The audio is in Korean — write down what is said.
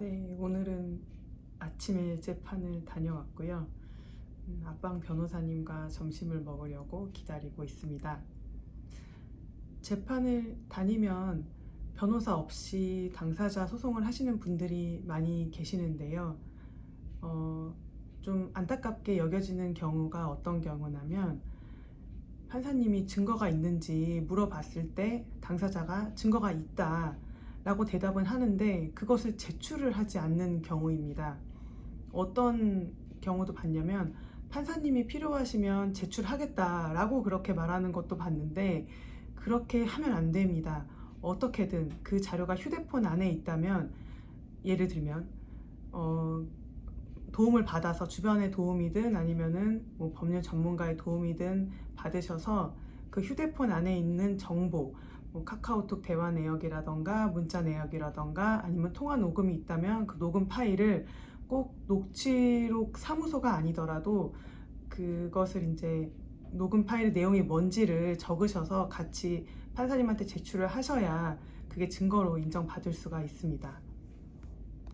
네, 오늘은 아침에 재판을 다녀왔고요. 음, 앞방 변호사님과 점심을 먹으려고 기다리고 있습니다. 재판을 다니면 변호사 없이 당사자 소송을 하시는 분들이 많이 계시는데요. 어, 좀 안타깝게 여겨지는 경우가 어떤 경우냐면 판사님이 증거가 있는지 물어봤을 때 당사자가 증거가 있다 라고 대답은 하는데 그것을 제출을 하지 않는 경우입니다. 어떤 경우도 봤냐면 판사님이 필요하시면 제출하겠다라고 그렇게 말하는 것도 봤는데 그렇게 하면 안 됩니다. 어떻게든 그 자료가 휴대폰 안에 있다면 예를 들면 어, 도움을 받아서 주변의 도움이든 아니면은 뭐 법률 전문가의 도움이든 받으셔서 그 휴대폰 안에 있는 정보 뭐 카카오톡 대화 내역이라던가 문자 내역이라던가 아니면 통화 녹음이 있다면 그 녹음 파일을 꼭 녹취록 사무소가 아니더라도 그것을 이제 녹음 파일의 내용이 뭔지를 적으셔서 같이 판사님한테 제출을 하셔야 그게 증거로 인정받을 수가 있습니다.